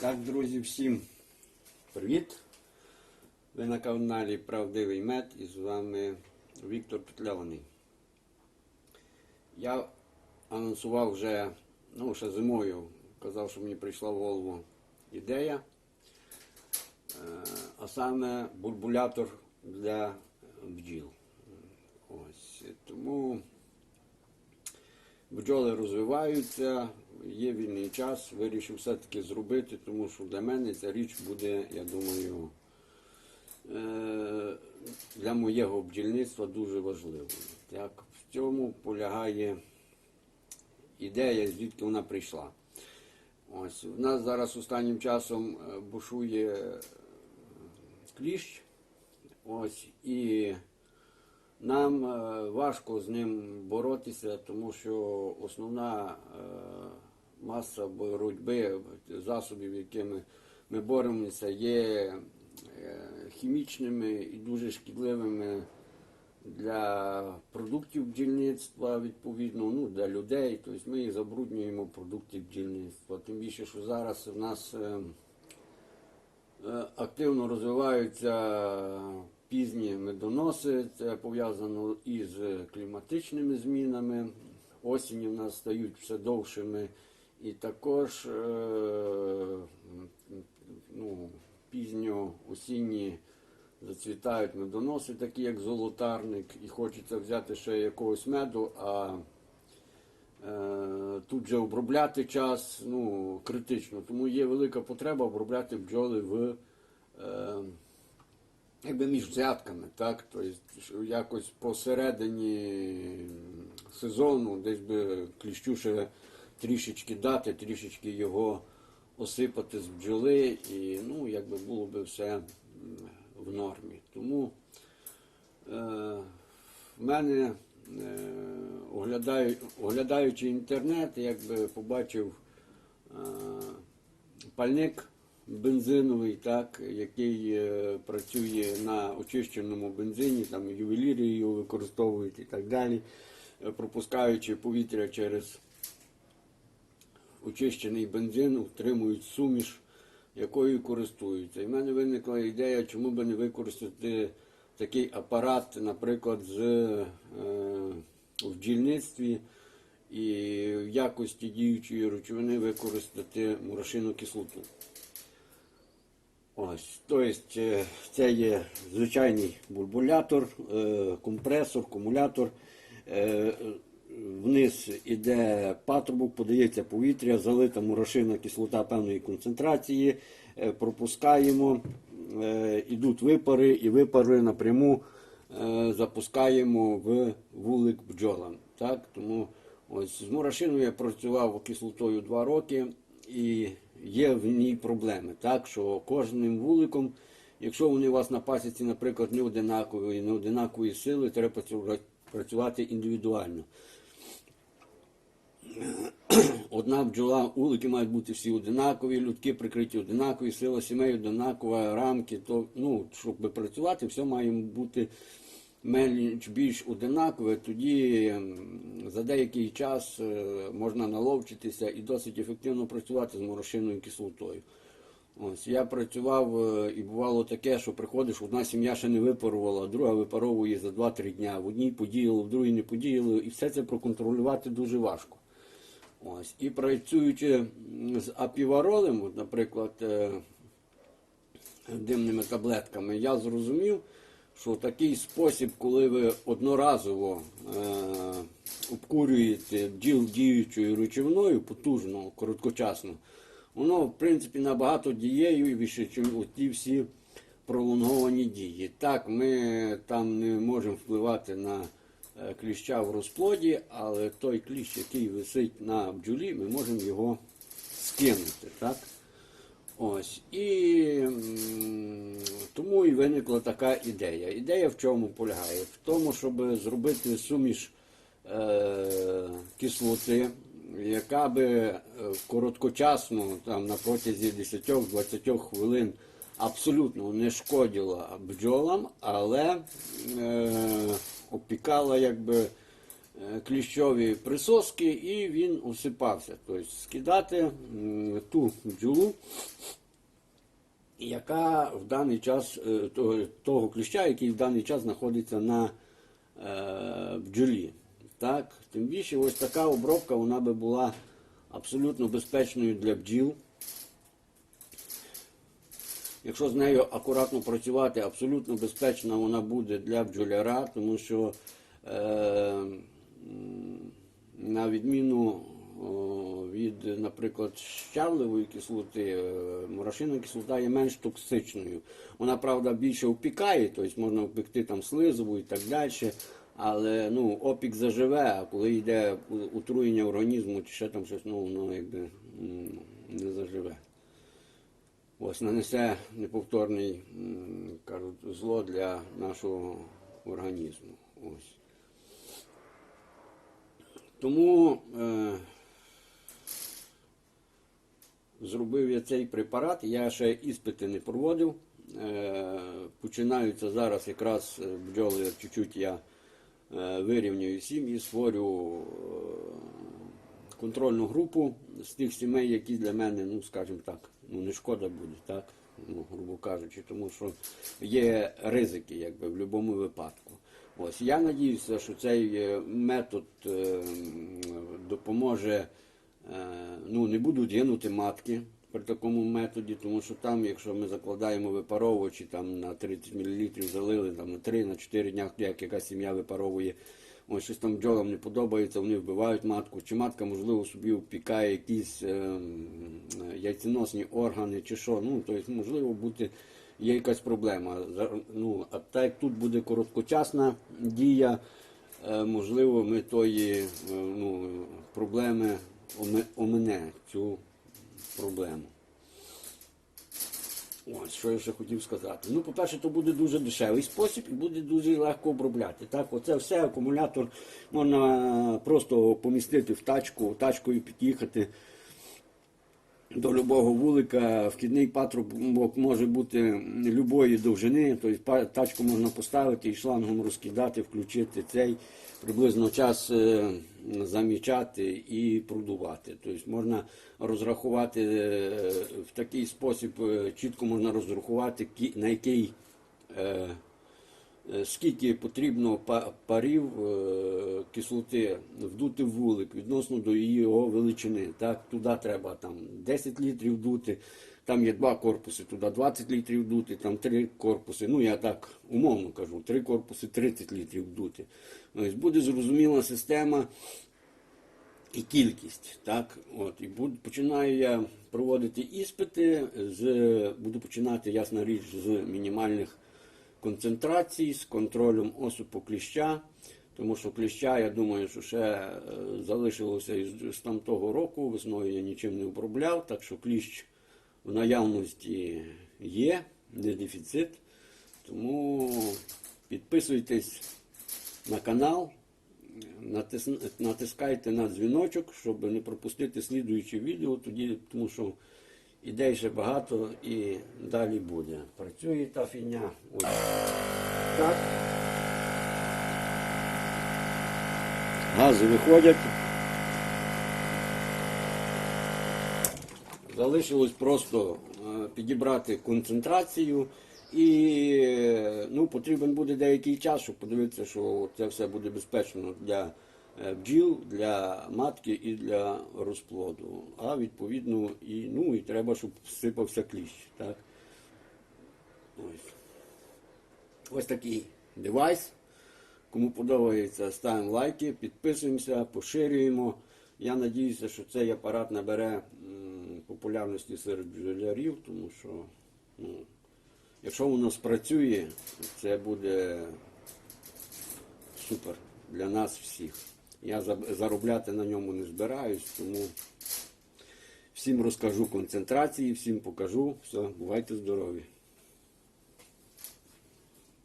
Так, друзі, всім привіт! Ви на каналі Правдивий Мед і з вами Віктор Петляваний. Я анонсував вже, ну, ще зимою, казав, що мені прийшла в голову ідея, е, а саме бурбулятор для бджіл. Ось, тому бджоли розвиваються, є вільний час, вирішив все-таки зробити, тому що для мене ця річ буде, я думаю, е, для моєго бджільництва дуже важливою. Так, в цьому полягає ідея, звідки вона прийшла. Ось, у нас зараз останнім часом е, бушує е, кліщ. Ось, і нам важко з ним боротися, тому що основна маса боротьби засобів, якими ми боремося, є е, хімічними і дуже шкідливими для продуктів бджільництва, відповідно, ну, для людей. Тобто ми їх забруднюємо продукти бджільництва. Тим більше, що зараз в нас е, Е, активно розвиваються пізні медоноси, це пов'язано із кліматичними змінами. Осінні в нас стають все довшими. І також е, ну, пізньо осінні зацвітають медоноси, такі як золотарник, і хочеться взяти ще якогось меду, а Е, тут же обробляти час ну, критично. Тому є велика потреба обробляти бджоли в е, якби між взятками. Так? Тобто, якось посередині сезону десь би кліщу ще трішечки дати, трішечки його осипати з бджоли, і ну, якби було би все в нормі. Тому е, в мене, е, оглядаю, оглядаючи інтернет, якби побачив е, пальник бензиновий, так, який е, працює на очищеному бензині, там ювеліри його використовують і так далі, пропускаючи повітря через очищений бензин, утримують суміш, якою користуються. І в мене виникла ідея, чому би не використати такий апарат, наприклад, з, е, в бджільництві і в якості діючої речовини використати мурашину кислоту. Ось, тобто е, це є звичайний бурбулятор, е, компресор, кумулятор. Е, Вниз іде патрубок, подається повітря, залита мурашина кислота певної концентрації, е, пропускаємо, е, ідуть випари, і випари напряму е, запускаємо в вулик бджолам. Так? Тому ось з мурашиною я працював кислотою 2 роки і є в ній проблеми. Так? Що кожним вуликом, якщо вони у вас на пасіці, наприклад, не одинакової, не одинакової сили, треба працювати індивідуально. Одна бджола, улики мають бути всі одинакові, людки прикриті одинакові, сила сімей одинакова, рамки. То, ну, щоб працювати, все має бути менш більш одинакове. Тоді за деякий час е, можна наловчитися і досить ефективно працювати з морошиною кислотою. Ось я працював е, і бувало таке, що приходиш, одна сім'я ще не випарувала, а друга випаровує за 2-3 дня. В одній подіяло, в другій не подіяло, і все це проконтролювати дуже важко. Ось. І працюючи з апіваролем, наприклад, е, димними таблетками, я зрозумів, що такий спосіб, коли ви одноразово е, обкурюєте бджіл діючою речовиною, потужно, короткочасно, воно, в принципі, набагато дієвіше, ніж ті всі пролонговані дії. Так, ми там не можемо впливати на кліща в розплоді, але той кліщ, який висить на бджолі, ми можемо його скинути. Так? Ось. І тому і виникла така ідея. Ідея в чому полягає? В тому, щоб зробити суміш е, кислоти, яка би е, короткочасно, там, на протязі 10-20 хвилин абсолютно не шкодила бджолам, але е, опікала якби е, кліщові присоски і він осипався. Тобто скидати ту бджолу, яка в даний час е, того, того кліща, який в даний час знаходиться на е, бджолі. Так? Тим більше ось така обробка вона би була абсолютно безпечною для бджіл. Якщо з нею акуратно працювати, абсолютно безпечна вона буде для бджоляра, тому що е, на відміну від, наприклад, щавливої кислоти, е, мурашинна кислота є менш токсичною. Вона, правда, більше опікає, тобто можна впекти там слизову і так далі. Але ну, опік заживе, а коли йде утруєння організму чи ще там щось, ну, воно якби не заживе. Ось нанесе неповторний кажуть, зло для нашого організму. Ось. Тому е, зробив я цей препарат, я ще іспити не проводив. Е, починаються зараз якраз е, бджоли, чуть-чуть я е, вирівнюю сім'ї, створю е, контрольну групу з тих сімей, які для мене, ну скажімо так, ну не шкода буде, так, ну, грубо кажучи, тому що є ризики, якби в будь-якому випадку. Ось я надіюся, що цей е, метод е, допоможе. е, Ну, не будуть гинути матки при такому методі, тому що там, якщо ми закладаємо випаровувачі там на 30 мл залили там на 3 на 4 дня, як яка сім'я випаровує. Ось щось там бджолам не подобається, вони вбивають матку, чи матка, можливо, собі впікає якісь е, м, яйценосні органи, чи що. Ну, тобто, можливо, бути є якась проблема. Ну, а так як тут буде короткочасна дія, е, можливо, ми тої е, ну, проблеми омине цю проблему. Ось, що я ще хотів сказати. Ну, по-перше, то буде дуже дешевий спосіб і буде дуже легко обробляти. Так, оце все, акумулятор можна просто помістити в тачку, тачкою під'їхати до любого вулика. Вхідний патрубок може бути любої довжини, тобто тачку можна поставити і шлангом розкидати, включити цей приблизно час е, замічати і продувати. Тобто можна розрахувати е, в такий спосіб, е, чітко можна розрахувати, на який скільки потрібно парів е, кислоти вдути в вулик відносно до її його величини. Так, туди треба там 10 літрів дути, там є два корпуси, туди 20 літрів дути, там три корпуси. Ну я так умовно кажу, три корпуси 30 літрів дути. Ось буде зрозуміла система і кількість. Так? От, і буду, починаю я проводити іспити, з, буду починати, ясна річ, з мінімальних концентрацій, з контролем осипу кліща. Тому що кліща, я думаю, що ще е, залишилося з там того року, весною я нічим не обробляв, так що кліщ в наявності є, не дефіцит. Тому підписуйтесь на канал, натис- натискайте на дзвіночок, щоб не пропустити слідуючі відео, тоді, тому що ідей ще багато і далі буде. Працює та фігня. Ось так. Гази виходять. Залишилось просто е, підібрати концентрацію і е, ну, потрібен буде деякий час, щоб подивитися, що це все буде безпечно для бджіл, для матки і для розплоду. А відповідно і, ну, і треба, щоб всипався кліщ. Так? Ось. Ось такий девайс. Кому подобається, ставимо лайки, підписуємося, поширюємо. Я надіюся, що цей апарат набере популярності серед бджолярів, тому що ну, якщо воно спрацює, це буде супер для нас всіх. Я за- заробляти на ньому не збираюсь, тому всім розкажу концентрації, всім покажу. Все, бувайте здорові.